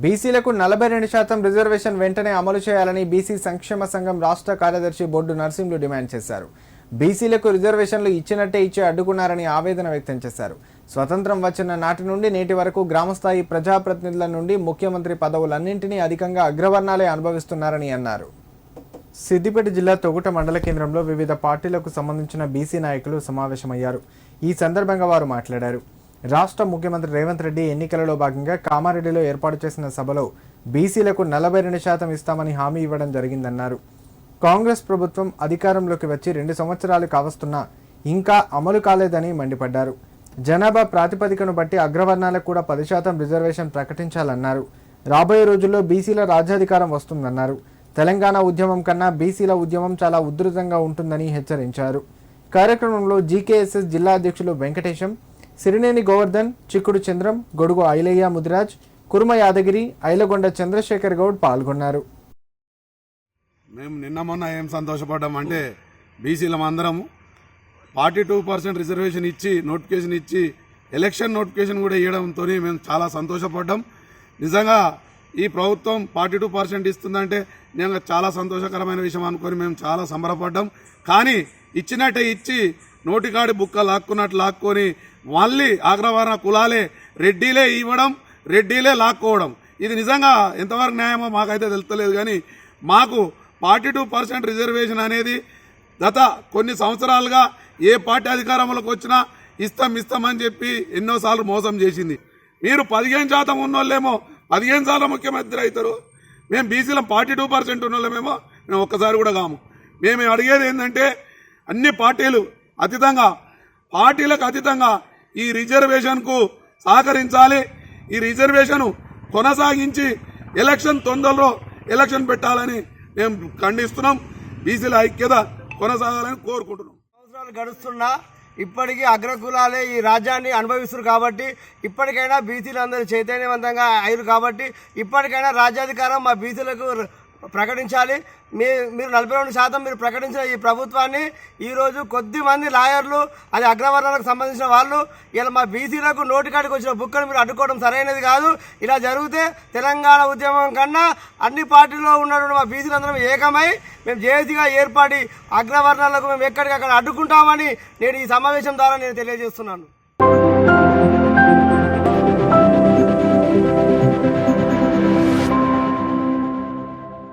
బీసీలకు నలభై రెండు శాతం రిజర్వేషన్ వెంటనే అమలు చేయాలని బీసీ సంక్షేమ సంఘం రాష్ట్ర కార్యదర్శి బొడ్డు నర్సింహులు డిమాండ్ చేశారు. బీసీలకు రిజర్వేషన్లు ఇచ్చినట్టే ఇచ్చి అడ్డుకున్నారని ఆవేదన వ్యక్తం చేశారు. స్వతంత్రం వచ్చిన నాటి నుండి నేటి వరకు గ్రామస్థాయి ప్రజాప్రతినిధుల నుండి ముఖ్యమంత్రి పదవులన్నింటినీ అధికంగా అగ్రవర్ణాలే అనుభవిస్తున్నారని అన్నారు. సిద్దిపేట జిల్లా తొగుట మండల కేంద్రంలో వివిధ పార్టీలకు సంబంధించిన బీసీ నాయకులు సమావేశమయ్యారు. ఈ సందర్భంగా వారు మాట్లాడారు. రాష్ట్ర ముఖ్యమంత్రి రేవంత్ రెడ్డి ఎన్నికలలో భాగంగా కామారెడ్డిలో ఏర్పాటు చేసిన సభలో బీసీలకు నలభై రెండు శాతం ఇస్తామని హామీ ఇవ్వడం జరిగిందన్నారు. కాంగ్రెస్ ప్రభుత్వం అధికారంలోకి వచ్చి రెండు సంవత్సరాలు కావస్తున్నా ఇంకా అమలు కాలేదని మండిపడ్డారు. జనాభా ప్రాతిపదికను బట్టి అగ్రవర్ణాలకు కూడా పది శాతం రిజర్వేషన్ ప్రకటించాలన్నారు. రాబోయే రోజుల్లో బీసీల రాజ్యాధికారం వస్తుందన్నారు. తెలంగాణ ఉద్యమం కన్నా బీసీల ఉద్యమం చాలా ఉధృతంగా ఉంటుందని హెచ్చరించారు. కార్యక్రమంలో జీకేఎస్ఎస్ జిల్లా అధ్యక్షులు వెంకటేశం సిరినేని గోవర్ధన్ చిక్కుడు చంద్రం గొడుగు ఐలయ్య ముదిరాజ్ కుర్మ యాదగిరి ఐలగొండ చంద్రశేఖర్ గౌడ్ పాల్గొన్నారు. మేము నిన్న మొన్న ఏం సంతోషపడ్డాం అంటే బీసీలం అందరము ఫార్టీ టూ పర్సెంట్ రిజర్వేషన్ ఇచ్చి నోటిఫికేషన్ ఇచ్చి ఎలక్షన్ నోటిఫికేషన్ కూడా ఇవ్వడంతో మేము చాలా సంతోషపడ్డాం. నిజంగా ఈ ప్రభుత్వం ఫార్టీ టూ పర్సెంట్ ఇస్తుందంటే నిజంగా చాలా సంతోషకరమైన విషయం అనుకొని మేము చాలా సంబరపడ్డాం. కానీ ఇచ్చినట్టే ఇచ్చి నోటికాడి బుక్క లాక్కున్నట్టు లాక్కొని మళ్ళీ అగ్రవర్ణ కులాలే రెడ్డిలే ఇవ్వడం రెడ్డిలే లాక్కోవడం. ఇది నిజంగా ఎంతవరకు న్యాయమో మాకైతే తెలుస్తలేదు కానీ మాకు ఫార్టీ టూ పర్సెంట్ రిజర్వేషన్ అనేది గత కొన్ని సంవత్సరాలుగా ఏ పార్టీ అధికారంలోకి వచ్చినా ఇస్తాం ఇస్తామని చెప్పి ఎన్నోసార్లు మోసం చేసింది. మీరు పదిహేను శాతం ఉన్నోళ్ళేమో పదిహేను సార్లు ముఖ్యమంత్రి అవుతారు. మేము బీసీలో ఫార్టీ టూ పర్సెంట్ ఉన్నోళ్ళమేమో మేము ఒక్కసారి కూడా కాము. మేము అడిగేది ఏంటంటే అన్ని పార్టీలు అతీతంగా పార్టీలకు అతీతంగా ఈ రిజర్వేషన్కు సహకరించాలి. ఈ రిజర్వేషన్ కొనసాగించి ఎలక్షన్ తొందరలో ఎలక్షన్ పెట్టాలని మేము ఖండిస్తున్నాం. బీసీల ఐక్యత కొనసాగాలని కోరుకుంటున్నాం. సంవత్సరాలు గడుస్తున్నా ఇప్పటికీ అగ్రకులాలే ఈ రాజ్యాన్ని అనుభవిస్తున్నారు కాబట్టి ఇప్పటికైనా బీసీలు అందరూ చైతన్యవంతంగా అయ్యారు కాబట్టి ఇప్పటికైనా రాజ్యాధికారం మా బీసీలకు ప్రకటించాలి. మీ మీరు నలభై రెండు శాతం మీరు ప్రకటించిన ఈ ప్రభుత్వాన్ని ఈరోజు కొద్ది మంది లాయర్లు అది అగ్రవర్ణాలకు సంబంధించిన వాళ్ళు ఇలా మా బీసీలకు నోటికాడికి వచ్చిన బుక్కను మీరు అడ్డుకోవడం సరైనది కాదు. ఇలా జరిగితే తెలంగాణ ఉద్యమం కన్నా అన్ని పార్టీల్లో ఉన్నటువంటి మా బీసీలందరం ఏకమై మేము జేఏసీగా ఏర్పడి అగ్రవర్ణాలకు మేము ఎక్కడికక్కడ అడ్డుకుంటామని నేను ఈ సమావేశం ద్వారా నేను తెలియజేస్తున్నాను.